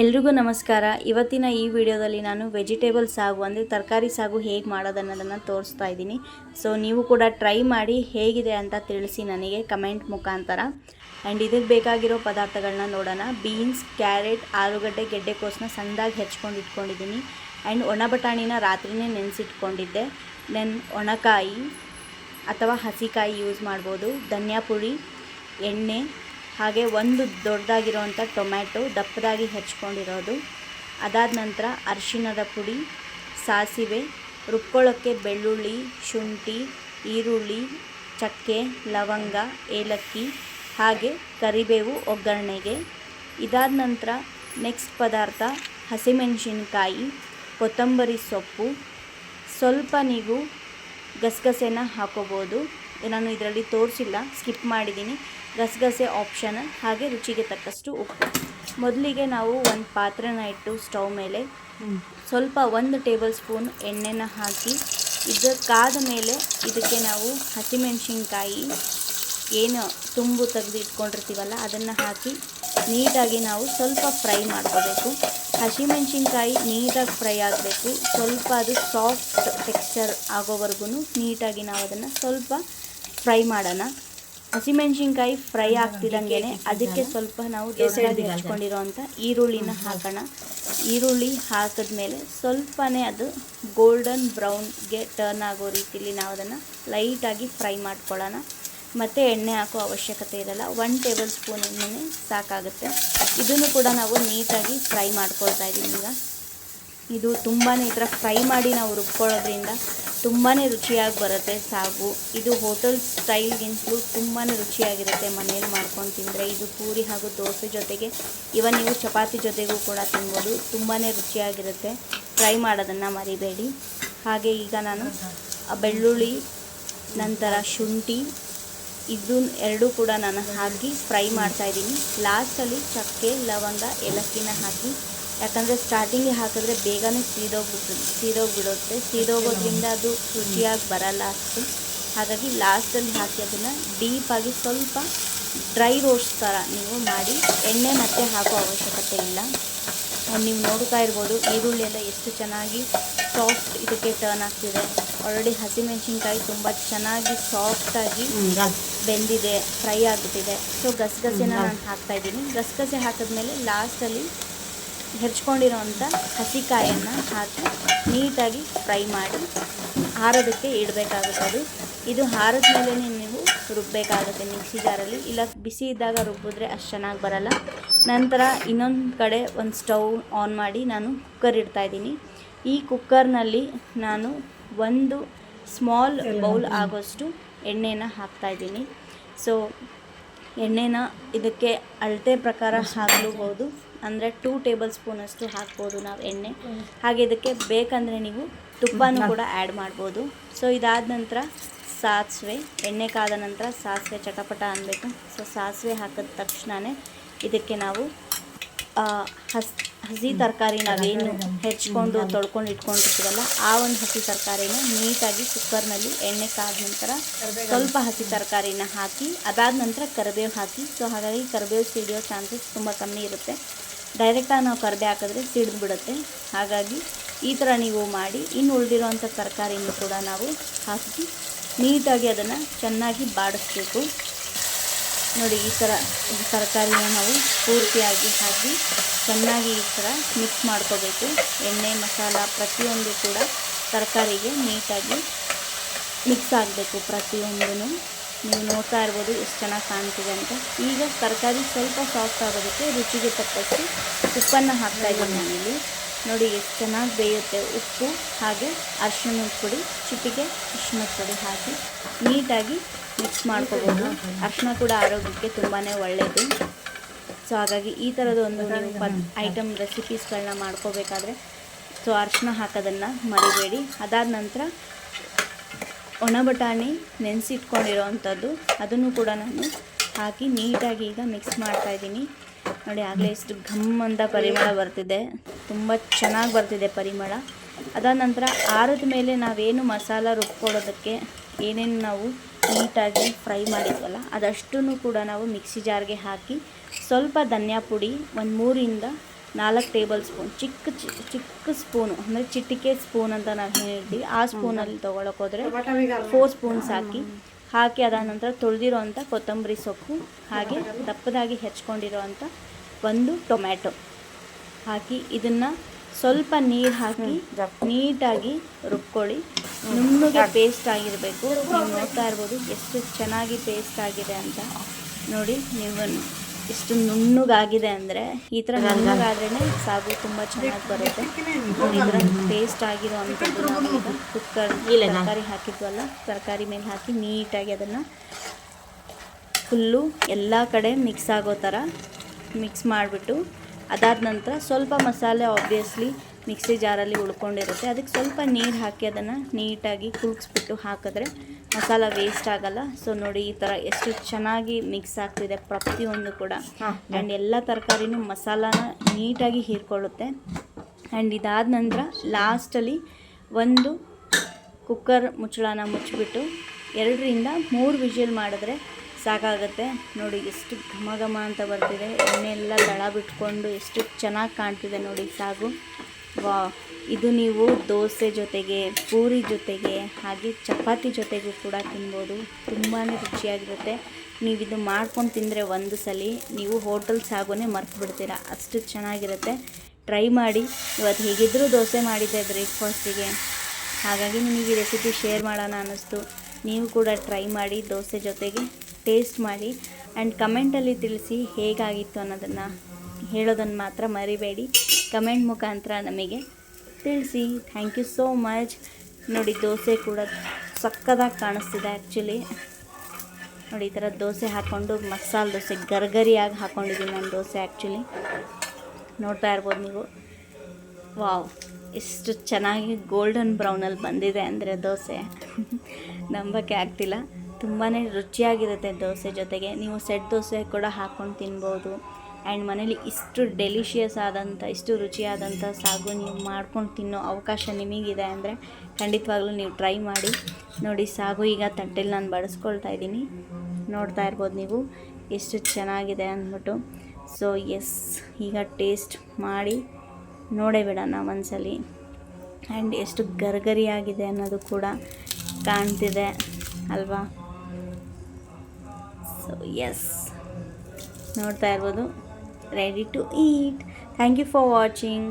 ಎಲ್ರಿಗೂ ನಮಸ್ಕಾರ. ಇವತ್ತಿನ ಈ ವಿಡಿಯೋದಲ್ಲಿ ನಾನು ವೆಜಿಟೇಬಲ್ ಸಾಗು, ಅಂದರೆ ತರಕಾರಿ ಸಾಗು ಹೇಗೆ ಮಾಡೋದು ಅನ್ನೋದನ್ನು ತೋರಿಸ್ತಾ ಇದ್ದೀನಿ. ಸೊ ನೀವು ಕೂಡ ಟ್ರೈ ಮಾಡಿ ಹೇಗಿದೆ ಅಂತ ತಿಳಿಸಿ ನನಗೆ ಕಮೆಂಟ್ ಮುಖಾಂತರ. ಆ್ಯಂಡ್ ಇದಕ್ಕೆ ಬೇಕಾಗಿರೋ ಪದಾರ್ಥಗಳನ್ನ ನೋಡೋಣ. ಬೀನ್ಸ್ ಕ್ಯಾರೆಟ್ ಆಲೂಗಡ್ಡೆ ಗೆಡ್ಡೆಕೋಸನ್ನ ಸಣ್ಣದಾಗಿ ಹೆಚ್ಕೊಂಡು ಇಟ್ಕೊಂಡಿದ್ದೀನಿ. ಆ್ಯಂಡ್ ಒಣ ಬಟಾಣಿನ ರಾತ್ರಿನೇ ನೆನೆಸಿಟ್ಕೊಂಡಿದ್ದೆ. ನೆನ್ ಒಣಕಾಯಿ ಅಥವಾ ಹಸಿಕಾಯಿ ಯೂಸ್ ಮಾಡ್ಬೋದು. ಧನಿಯಾ ಪುಡಿ, ಎಣ್ಣೆ ಹಾಗೆ ಒಂದು ದೊಡ್ಡದಾಗಿರೋವಂಥ ಟೊಮ್ಯಾಟೊ ದಪ್ಪದಾಗಿ ಹೆಚ್ಕೊಂಡಿರೋದು. ಅದಾದ ನಂತರ ಅರಿಶಿಣದ ಪುಡಿ, ಸಾಸಿವೆ, ರುಬ್ಕೊಳ್ಳೋಕ್ಕೆ ಬೆಳ್ಳುಳ್ಳಿ, ಶುಂಠಿ, ಈರುಳ್ಳಿ, ಚಕ್ಕೆ, ಲವಂಗ, ಏಲಕ್ಕಿ, ಹಾಗೆ ಕರಿಬೇವು ಒಗ್ಗರಣೆಗೆ. ಇದಾದ ನಂತರ ನೆಕ್ಸ್ಟ್ ಪದಾರ್ಥ ಹಸಿಮೆಣಸಿನ್ಕಾಯಿ, ಕೊತ್ತಂಬರಿ ಸೊಪ್ಪು. ಸ್ವಲ್ಪ ನೀವು ಗಸಗಸೆನ ಹಾಕೋಬೋದು. ನಾನು ಇದರಲ್ಲಿ ತೋರಿಸಿಲ್ಲ ಸ್ಕಿಪ್ ಮಾಡಿದ್ದೀನಿ ಗಸಗಸೆ ಆಪ್ಷನ್ ಹಾಗೆ ರುಚಿಗೆ ತಕ್ಕಷ್ಟು ಉಪ್ಪು. ಮೊದಲಿಗೆ ನಾವು ಒಂದು ಪಾತ್ರೆನ ಇಟ್ಟು ಸ್ಟವ್ ಮೇಲೆ ಸ್ವಲ್ಪ ಒಂದು ಟೇಬಲ್ ಸ್ಪೂನ್ ಎಣ್ಣೆನ ಹಾಕಿ ಇದು ಕಾದ ಮೇಲೆ ಇದಕ್ಕೆ ನಾವು ಹಸಿಮೆಣಸಿನ್ಕಾಯಿ ಏನು ತುಂಬು ತೆಗೆದು ಇಟ್ಕೊಂಡಿರ್ತೀವಲ್ಲ ಅದನ್ನು ಹಾಕಿ ನೀಟಾಗಿ ನಾವು ಸ್ವಲ್ಪ ಫ್ರೈ ಮಾಡ್ಕೋಬೇಕು. ಹಸಿಮೆಣಸಿನ್ಕಾಯಿ ನೀಟಾಗಿ ಫ್ರೈ ಆಗಬೇಕು. ಸ್ವಲ್ಪ ಅದು ಸಾಫ್ಟ್ ಟೆಕ್ಸ್ಚರ್ ಆಗೋವರೆಗೂ ನೀಟಾಗಿ ನಾವು ಅದನ್ನು ಸ್ವಲ್ಪ ಫ್ರೈ ಮಾಡೋಣ. ಹಸಿಮೆಣಸಿನ್ಕಾಯಿ ಫ್ರೈ ಆಗ್ತಿದ್ದಂಗೆ ಅದಕ್ಕೆ ಸ್ವಲ್ಪ ನಾವು ದೊಡ್ಡದಾಗಿ ಹಚ್ಕೊಂಡಿರೋವಂಥ ಈರುಳ್ಳಿನ ಹಾಕೋಣ. ಈರುಳ್ಳಿ ಹಾಕಿದ್ಮೇಲೆ ಸ್ವಲ್ಪನೇ ಅದು ಗೋಲ್ಡನ್ ಬ್ರೌನ್ಗೆ ಟರ್ನ್ ಆಗೋ ರೀತಿಲಿ ನಾವು ಅದನ್ನು ಲೈಟಾಗಿ ಫ್ರೈ ಮಾಡ್ಕೊಳ್ಳೋಣ. ಮತ್ತು ಎಣ್ಣೆ ಹಾಕೋ ಅವಶ್ಯಕತೆ ಇರಲ್ಲ. ಒನ್ ಟೇಬಲ್ ಸ್ಪೂನ್ ಎಣ್ಣೆ ಸಾಕಾಗುತ್ತೆ. ಇದನ್ನು ಕೂಡ ನಾವು ನೀಟಾಗಿ ಫ್ರೈ ಮಾಡ್ಕೊಳ್ತಾ ಇದ್ದೀವಿ ಈಗ. ಇದು ತುಂಬಾ ಈ ಥರ ಫ್ರೈ ಮಾಡಿ ನಾವು ರುಬ್ಕೊಳ್ಳೋದ್ರಿಂದ ತುಂಬಾ ರುಚಿಯಾಗಿ ಬರುತ್ತೆ ಸಾಗು. ಇದು ಹೋಟೆಲ್ ಸ್ಟೈಲ್ಗಿಂತಲೂ ತುಂಬಾ ರುಚಿಯಾಗಿರುತ್ತೆ ಮನೇಲಿ ಮಾಡ್ಕೊಂಡು ತಿಂದರೆ. ಇದು ಪೂರಿ ಹಾಗೂ ದೋಸೆ ಜೊತೆಗೆ ಇವನ್ ನೀವು ಚಪಾತಿ ಜೊತೆಗೂ ಕೂಡ ತಿನ್ಬೋದು. ತುಂಬಾ ರುಚಿಯಾಗಿರುತ್ತೆ. ಫ್ರೈ ಮಾಡೋದನ್ನು ಮರಿಬೇಡಿ. ಹಾಗೆ ಈಗ ನಾನು ಬೆಳ್ಳುಳ್ಳಿ, ನಂತರ ಶುಂಠಿ ಇದನ್ನ ಎರಡೂ ಕೂಡ ನಾನು ಹಾಕಿ ಫ್ರೈ ಮಾಡ್ತಾಯಿದ್ದೀನಿ ಲಾಸ್ಟಲ್ಲಿ ಚಕ್ಕೆ, ಲವಂಗ, ಏಲಕ್ಕಿನ ಹಾಕಿ ಯಾಕಂದರೆ ಸ್ಟಾರ್ಟಿಂಗಿಗೆ ಹಾಕಿದ್ರೆ ಬೇಗನೆ ಸೀದೋಗ್ಬಿಟ್ಟು ಸೀದೋಗ್ಬಿಡುತ್ತೆ. ಸೀದೋಗೋದ್ರಿಂದ ಅದು ರುಚಿಯಾಗಿ ಬರಲ್ಲ ಅಷ್ಟು. ಹಾಗಾಗಿ ಲಾಸ್ಟಲ್ಲಿ ಹಾಕಿ ಅದನ್ನು ಡೀಪಾಗಿ ಸ್ವಲ್ಪ ಡ್ರೈ ರೋಸ್ಟ್ ಥರ ನೀವು ಮಾಡಿ ಎಣ್ಣೆ ಮತ್ತೆ ಹಾಕೋ ಅವಶ್ಯಕತೆ ಇಲ್ಲ. ನೀವು ನೋಡ್ತಾ ಇರ್ಬೋದು ಈರುಳ್ಳಿ ಎಲ್ಲ ಎಷ್ಟು ಚೆನ್ನಾಗಿ ಸಾಫ್ಟ್ ಇದಕ್ಕೆ ಟರ್ನ್ ಆಗ್ತಿದೆ. ಆಲ್ರೆಡಿ ಹಸಿಮೆಣಸಿನ್ಕಾಯಿ ತುಂಬ ಚೆನ್ನಾಗಿ ಸಾಫ್ಟಾಗಿ ಬೆಂದಿದೆ ಫ್ರೈ ಆಗಿಬಿಟ್ಟಿದೆ. ಸೊ ಗಸಗಸೆನ ನಾನು ಹಾಕ್ತಾಯಿದ್ದೀನಿ ಗಸಗಸೆ ಹಾಕಿದ್ಮೇಲೆ ಲಾಸ್ಟಲ್ಲಿ ಹೆಚ್ಕೊಂಡಿರೋವಂಥ ಹಸಿಕಾಯನ್ನು ಹಾಕಿ ನೀಟಾಗಿ ಫ್ರೈ ಮಾಡಿ ಹಾರೋದಕ್ಕೆ ಇಡಬೇಕಾಗುತ್ತೆ ಅದು ಇದು ಹಾರದ ಮೇಲೆ ನೀವು ರುಬ್ಬಬೇಕಾಗುತ್ತೆ ಮಿಕ್ಸಿ ಜಾರಲ್ಲಿ. ಇಲ್ಲ ಬಿಸಿ ಇದ್ದಾಗ ರುಬ್ಬಿದ್ರೆ ಅಷ್ಟು ಚೆನ್ನಾಗಿ ಬರಲ್ಲ. ನಂತರ ಇನ್ನೊಂದು ಕಡೆ ಒಂದು ಸ್ಟವ್ ಆನ್ ಮಾಡಿ ನಾನು ಕುಕ್ಕರ್ ಇಡ್ತಾಯಿದ್ದೀನಿ ಈ ಕುಕ್ಕರ್ನಲ್ಲಿ ನಾನು ಒಂದು ಸ್ಮಾಲ್ ಬೌಲ್ ಆಗೋಷ್ಟು ಎಣ್ಣೆನ ಹಾಕ್ತಾಯಿದ್ದೀನಿ ಸೊ, ಎಣ್ಣೆನ ಇದಕ್ಕೆ ಅಳತೆ ಪ್ರಕಾರ ಹಾಕಲೂಬೋದು ಅಂದರೆ ಟೂ ಟೇಬಲ್ ಸ್ಪೂನಷ್ಟು ಹಾಕ್ಬೋದು ನಾವು ಎಣ್ಣೆ. ಹಾಗೆ ಇದಕ್ಕೆ ಬೇಕಂದರೆ ನೀವು ತುಪ್ಪನೂ ಕೂಡ ಆ್ಯಡ್ ಮಾಡ್ಬೋದು. ಸೊ ಇದಾದ ನಂತರ ಸಾಸಿವೆ ಎಣ್ಣೆ ಕಾದ ನಂತರ ಸಾಸಿವೆ ಚಟಪಟ ಅನ್ನಬೇಕು ಸೊ ಸಾಸಿವೆ ಹಾಕಿದ ತಕ್ಷಣವೇ ಇದಕ್ಕೆ ನಾವು ಹಸ್ ಹಸಿ ತರಕಾರಿ ನಾವೇನು ಹೆಚ್ಕೊಂಡು ತೊಳ್ಕೊಂಡು ಇಟ್ಕೊಂಡಿರ್ತೀವಲ್ಲ ಆ ಒಂದು ಹಸಿ ತರಕಾರಿನ ನೀಟಾಗಿ ಕುಕ್ಕರ್ನಲ್ಲಿ ಎಣ್ಣೆ ಕಾದ ನಂತರ ಸ್ವಲ್ಪ ಹಸಿ ತರಕಾರಿನ ಹಾಕಿ ಅದಾದ ನಂತರ ಕರಿಬೇವು ಹಾಕಿ. ಸೊ ಹಾಗಾಗಿ ಕರಿಬೇವು ಸಿಡಿಯೋ ಚಾನ್ಸಸ್ ತುಂಬ ಕಮ್ಮಿ ಇರುತ್ತೆ. ಡೈರೆಕ್ಟಾಗಿ ನಾವು ಕರ್ದೆ ಹಾಕಿದ್ರೆ ಸಿಡಿದು ಬಿಡುತ್ತೆ. ಹಾಗಾಗಿ ಈ ಥರ ನೀವು ಮಾಡಿ, ಇನ್ನು ಉಳಿದಿರೋವಂಥ ತರಕಾರಿನೂ ಕೂಡ ನಾವು ಹಾಕಿ ನೀಟಾಗಿ ಅದನ್ನು ಚೆನ್ನಾಗಿ ಬಾಡಿಸ್ಬೇಕು. ನೋಡಿ, ಈ ಥರ ತರಕಾರಿನ ನಾವು ಪೂರ್ತಿಯಾಗಿ ಹಾಕಿ ಚೆನ್ನಾಗಿ ಈ ಥರ ಮಿಕ್ಸ್ ಮಾಡ್ಕೋಬೇಕು. ಎಣ್ಣೆ, ಮಸಾಲ ಪ್ರತಿಯೊಂದು ಕೂಡ ತರಕಾರಿಗೆ ನೀಟಾಗಿ ಮಿಕ್ಸ್ ಆಗಬೇಕು ಪ್ರತಿಯೊಂದೂ ನೀವು ನೋಡ್ತಾ ಇರ್ಬೋದು ಎಷ್ಟು ಚೆನ್ನಾಗಿ ಕಾಣ್ತಿದೆ ಅಂತ. ಈಗ ತರಕಾರಿ ಸ್ವಲ್ಪ ಸಾಫ್ಟ್ ಆಗೋದಕ್ಕೆ ರುಚಿಗೆ ತಕ್ಕಷ್ಟು ಉಪ್ಪನ್ನು ಹಾಕ್ತಾ ಇದ್ದೀನಿ ನಾನಿಲ್ಲಿ. ನೋಡಿ ಎಷ್ಟು ಚೆನ್ನಾಗಿ ಬೇಯುತ್ತೆ ಉಪ್ಪು ಹಾಗೆ ಅರಿಶಿಣದ ಪುಡಿ ಚಿಟಿಗೆ ಅರಿಶಿಣದ ಪುಡಿ ಹಾಕಿ ನೀಟಾಗಿ ಮಿಕ್ಸ್ ಮಾಡ್ಕೋಬೋದು. ಅರಿಶಿಣ ಕೂಡ ಆರೋಗ್ಯಕ್ಕೆ ತುಂಬಾ ಒಳ್ಳೆಯದು ಸೊ ಹಾಗಾಗಿ ಈ ಥರದ ಒಂದು ನೀವು ಪದ್ ಐಟಮ್ ರೆಸಿಪೀಸ್ಗಳನ್ನ ಮಾಡ್ಕೋಬೇಕಾದ್ರೆ ಸೊ ಅರಿಶಿಣ ಹಾಕೋದನ್ನು ಮರಿಬೇಡಿ. ಅದಾದ ನಂತರ ಒಣ ಬಟಾಣಿ ನೆನೆಸಿಟ್ಕೊಂಡಿರೋವಂಥದ್ದು ಅದನ್ನು ಕೂಡ ನಾನು ಹಾಕಿ ನೀಟಾಗಿ ಈಗ ಮಿಕ್ಸ್ ಮಾಡ್ತಾಯಿದ್ದೀನಿ. ನೋಡಿ, ಆಗಲೇ ಇಷ್ಟು ಘಮ್ ಅಂತ ಪರಿಮಳ ಬರ್ತಿದೆ. ತುಂಬ ಚೆನ್ನಾಗಿ ಬರ್ತಿದೆ ಪರಿಮಳ. ಅದಾದ ನಂತರ ಆರದ ಮೇಲೆ ನಾವೇನು ಮಸಾಲ ರುಬ್ಕೊಳ್ಳೋದಕ್ಕೆ ಏನೇನು ನಾವು ನೀಟಾಗಿ ಫ್ರೈ ಮಾಡಿದ್ವಲ್ಲ ಅದಷ್ಟು ಕೂಡ ನಾವು ಮಿಕ್ಸಿ ಜಾರ್ಗೆ ಹಾಕಿ ಸ್ವಲ್ಪ ಧನಿಯಾ ಪುಡಿ ಒಂದು ಮೂರಿಂದ ನಾಲ್ಕು ಟೇಬಲ್ ಸ್ಪೂನ್, ಚಿಕ್ಕ ಚಿಕ್ಕ ಸ್ಪೂನು, ಅಂದರೆ ಚಿಟಿಕೆ ಸ್ಪೂನ್ ಅಂತ ನಾವು ಹೇಳ್ತೀವಿ ಆ ಸ್ಪೂನಲ್ಲಿ ತೊಗೊಳಕ್ಕೆ ಹೋದರೆ ಫೋರ್ ಸ್ಪೂನ್ಸ್ ಹಾಕಿ ಹಾಕಿ ಅದಾದ ನಂತರ ತೊಳೆದಿರೋ ಅಂಥ ಕೊತ್ತಂಬರಿ ಸೊಪ್ಪು, ಹಾಗೆ ದಪ್ಪದಾಗಿ ಹೆಚ್ಕೊಂಡಿರೋ ಅಂಥ ಒಂದು ಟೊಮ್ಯಾಟೊ ಹಾಕಿ ಇದನ್ನು ಸ್ವಲ್ಪ ನೀರು ಹಾಕಿ ನೀಟಾಗಿ ರುಬ್ಕೊಳ್ಳಿ. ನುಣ್ಣಗೆ ಪೇಸ್ಟ್ ಆಗಿರಬೇಕು. ನೀವು ನೋಡ್ತಾ ಇರ್ಬೋದು ಎಷ್ಟು ಚೆನ್ನಾಗಿ ಪೇಸ್ಟ್ ಆಗಿದೆ ಅಂತ. ನೋಡಿ, ನೀವು ಎಷ್ಟು ನುಣ್ಣಗಾಗಿದೆ ಅಂದ್ರೆ ಈ ತರ ನುಣ್ಣಗಾದ್ರೇ ಸಾಗು ತುಂಬಾ ಚೆನ್ನಾಗಿ ಬರುತ್ತೆ. ಈ ಥರ ಪೇಸ್ಟ್ ಆಗಿರೋ ಅಂಥದ್ದು ನಾವು ಕುಕ್ಕರ್ ತರಕಾರಿ ಹಾಕಿದ್ವಲ್ಲ ತರಕಾರಿ ಮೇಲೆ ಹಾಕಿ ನೀಟಾಗಿ ಅದನ್ನ ಫುಲ್ಲು ಎಲ್ಲ ಕಡೆ ಮಿಕ್ಸ್ ಆಗೋ ಥರ ಮಿಕ್ಸ್ ಮಾಡಿಬಿಟ್ಟು ಅದಾದ ನಂತರ ಸ್ವಲ್ಪ ಮಸಾಲೆ ಆಬ್ವಿಯಸ್ಲಿ ಮಿಕ್ಸಿ ಜಾರಲ್ಲಿ ಉಳ್ಕೊಂಡಿರುತ್ತೆ. ಅದಕ್ಕೆ ಸ್ವಲ್ಪ ನೀರು ಹಾಕಿ ಅದನ್ನು ನೀಟಾಗಿ ಕುಲ್ಕ್ಸ್ಬಿಟ್ಟು ಹಾಕಿದ್ರೆ ಮಸಾಲ ವೇಸ್ಟ್ ಆಗಲ್ಲ. ಸೊ ನೋಡಿ ಈ ಥರ ಎಷ್ಟು ಚೆನ್ನಾಗಿ ಮಿಕ್ಸ್ ಆಗ್ತಿದೆ ಪ್ರತಿಯೊಂದು ಕೂಡ. ಆ್ಯಂಡ್ ಎಲ್ಲ ತರಕಾರಿನೂ ಮಸಾಲಾನ ನೀಟಾಗಿ ಹೀರ್ಕೊಳ್ಳುತ್ತೆ. ಆ್ಯಂಡ್ ಇದಾದ ನಂತರ ಲಾಸ್ಟಲ್ಲಿ ಒಂದು ಕುಕ್ಕರ್ ಮುಚ್ಚಳನ ಮುಚ್ಚಿಬಿಟ್ಟು ಎರಡರಿಂದ ಮೂರು ವಿಜಿಲ್ ಮಾಡಿದ್ರೆ ಸಾಕಾಗುತ್ತೆ. ನೋಡಿ ಎಷ್ಟು ಘಮ ಘಮ ಅಂತ ಬರ್ತಿದೆ. ಎಣ್ಣೆ ಎಲ್ಲ ದಳ ಬಿಟ್ಕೊಂಡು ಎಷ್ಟು ಚೆನ್ನಾಗಿ ಕಾಣ್ತಿದೆ ನೋಡಿ ಸಾಗು. ವಾ, ಇದು ನೀವು ದೋಸೆ ಜೊತೆಗೆ, ಪೂರಿ ಜೊತೆಗೆ, ಹಾಗೆ ಚಪಾತಿ ಜೊತೆಗೂ ಕೂಡ ತಿನ್ಬೋದು. ತುಂಬಾ ರುಚಿಯಾಗಿರುತ್ತೆ. ನೀವು ಇದು ಮಾಡ್ಕೊಂಡು ತಿಂದರೆ ಒಂದು ಸಲ ನೀವು ಹೋಟೆಲ್ ಸಾಗೋನೇ ಮರ್ತು ಬಿಡ್ತೀರಾ ಅಷ್ಟು ಚೆನ್ನಾಗಿರುತ್ತೆ. ಟ್ರೈ ಮಾಡಿ. ಇವತ್ತು ಹೇಗಿದ್ದರೂ ದೋಸೆ ಮಾಡಿದ್ದೆ ಬ್ರೇಕ್ಫಾಸ್ಟಿಗೆ. ಹಾಗಾಗಿ ನಿಮಗೆ ಈ ರೆಸಿಪಿ ಶೇರ್ ಮಾಡೋಣ ಅನ್ನಿಸ್ತು. ನೀವು ಕೂಡ ಟ್ರೈ ಮಾಡಿ, ದೋಸೆ ಜೊತೆಗೆ ಟೇಸ್ಟ್ ಮಾಡಿ ಆ್ಯಂಡ್ ಕಮೆಂಟಲ್ಲಿ ತಿಳಿಸಿ ಹೇಗಾಗಿತ್ತು ಅನ್ನೋದನ್ನು ಹೇಳೋದನ್ನು ಮಾತ್ರ ಮರಿಬೇಡಿ. ಕಮೆಂಟ್ ಮುಖಾಂತರ ನಮಗೆ ತಿಳಿಸಿ. ಥ್ಯಾಂಕ್ ಯು ಸೋ ಮಚ್ ನೋಡಿ, ದೋಸೆ ಕೂಡ ಸಕ್ಕದಾಗಿ ಕಾಣಿಸ್ತಿದೆ ಆ್ಯಕ್ಚುಲಿ ನೋಡಿ, ಈ ಥರ ದೋಸೆ ಹಾಕ್ಕೊಂಡು ಮಸಾಲೆ ದೋಸೆ, ಗರ್ಗರಿಯಾಗಿ ಹಾಕ್ಕೊಂಡಿದ್ದೀನಿ ನಾನು ದೋಸೆ ಆ್ಯಕ್ಚುಲಿ ನೋಡ್ತಾ ಇರ್ಬೋದು ನೀವು. ವಾವ್ ಎಷ್ಟು ಚೆನ್ನಾಗಿ ಗೋಲ್ಡನ್ ಬ್ರೌನಲ್ಲಿ ಬಂದಿದೆ ಅಂದರೆ ದೋಸೆ. ನಂಬಕ್ಕೆ ಆಗ್ತಿಲ್ಲ. ತುಂಬಾ ರುಚಿಯಾಗಿರುತ್ತೆ ದೋಸೆ ಜೊತೆಗೆ. ನೀವು ಸೆಟ್ ದೋಸೆ ಕೂಡ ಹಾಕ್ಕೊಂಡು ತಿನ್ಬೋದು. ಆ್ಯಂಡ್ ಮನೇಲಿ ಇಷ್ಟು ಡೆಲಿಷಿಯಸ್ ಆದಂಥ ಇಷ್ಟು ರುಚಿಯಾದಂಥ ಸಾಗು ನೀವು ಮಾಡ್ಕೊಂಡು ತಿನ್ನೋ ಅವಕಾಶ ನಿಮಗಿದೆ ಅಂದರೆ ಖಂಡಿತವಾಗ್ಲೂ ನೀವು ಟ್ರೈ ಮಾಡಿ. ನೋಡಿ, ಸಾಗು ಈಗ ತಟ್ಟೆಲಿ ನಾನು ಬಡಿಸ್ಕೊಳ್ತಾ ಇದ್ದೀನಿ. ನೋಡ್ತಾ ಇರ್ಬೋದು ನೀವು ಎಷ್ಟು ಚೆನ್ನಾಗಿದೆ ಅಂದ್ಬಿಟ್ಟು. ಸೊ ಎಸ್ ಈಗ ಟೇಸ್ಟ್ ಮಾಡಿ ನೋಡೇ ಬಿಡೋಣ ಒಂದ್ಸಲಿ. ಆ್ಯಂಡ್ ಎಷ್ಟು ಗರ್ಗರಿಯಾಗಿದೆ ಅನ್ನೋದು ಕೂಡ ಕಾಣ್ತಿದೆ ಅಲ್ವಾ? ಸೊ ಎಸ್ ನೋಡ್ತಾ ಇರ್ಬೋದು. Ready to eat thank you for watching